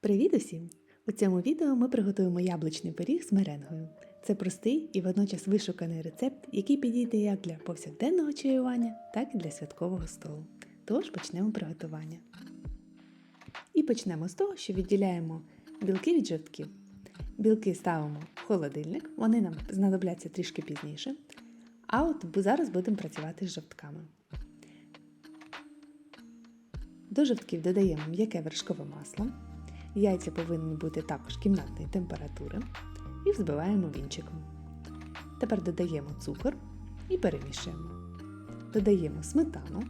Привіт усім! У цьому відео ми приготуємо яблучний пиріг з меренгою. Це простий і водночас вишуканий рецепт, який підійде як для повсякденного чаювання, так і для святкового столу. Тож почнемо приготування. І почнемо з того, що відділяємо білки від жовтків. Білки ставимо в холодильник, вони нам знадобляться трішки пізніше. А от зараз будемо працювати з жовтками. До жовтків додаємо м'яке вершкове масло. Яйця повинні бути також кімнатної температури і взбиваємо вінчиком. Тепер додаємо цукор і перемішуємо. Додаємо сметану.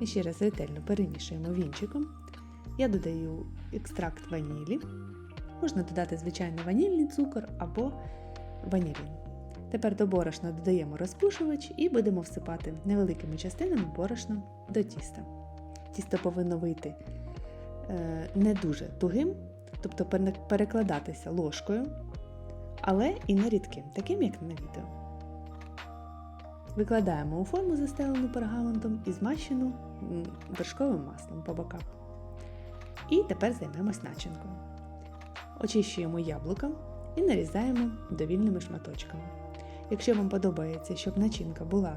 І ще раз ретельно перемішуємо вінчиком. Я додаю екстракт ванілі. Можна додати звичайно ванільний цукор або ванілін. Тепер до борошна додаємо розпушувач і будемо всипати невеликими частинами борошна до тіста. Тісто повинно вийти е, не дуже тугим, тобто перекладатися ложкою, але і не рідким, таким як на відео. Викладаємо у форму застелену пергаментом і змащену вершковим маслом по боках. І тепер займемось начинкою. Очищуємо яблука і нарізаємо довільними шматочками. Якщо вам подобається, щоб начинка була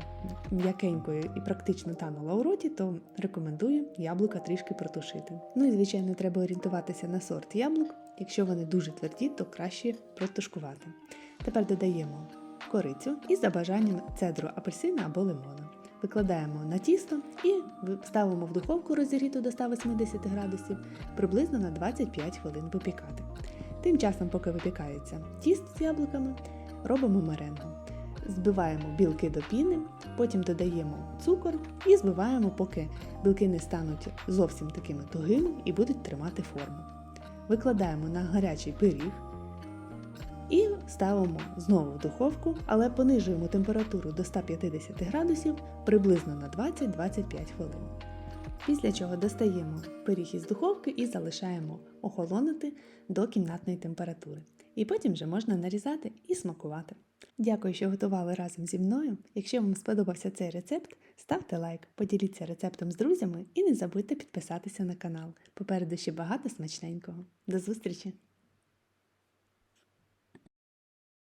м'якенькою і практично танула у роті, то рекомендую яблука трішки протушити. Ну і, звичайно, треба орієнтуватися на сорт яблук. Якщо вони дуже тверді, то краще протушкувати. Тепер додаємо корицю і за бажанням цедру апельсина або лимона. Викладаємо на тісто і ставимо в духовку розігріту до 180 градусів приблизно на 25 хвилин випікати. Тим часом, поки випікається тісто з яблуками, робимо меренгу. Збиваємо білки до піни, потім додаємо цукор і збиваємо, поки білки не стануть зовсім такими тугими і будуть тримати форму. Викладаємо на гарячий пиріг і ставимо знову в духовку, але понижуємо температуру до 150 градусів приблизно на 20-25 хвилин. Після чого достаємо пиріг із духовки і залишаємо охолонути до кімнатної температури. І потім вже можна нарізати і смакувати. Дякую, що готували разом зі мною. Якщо вам сподобався цей рецепт, ставте лайк, поділіться рецептом з друзями і не забудьте підписатися на канал. Попереду ще багато смачненького. До зустрічі!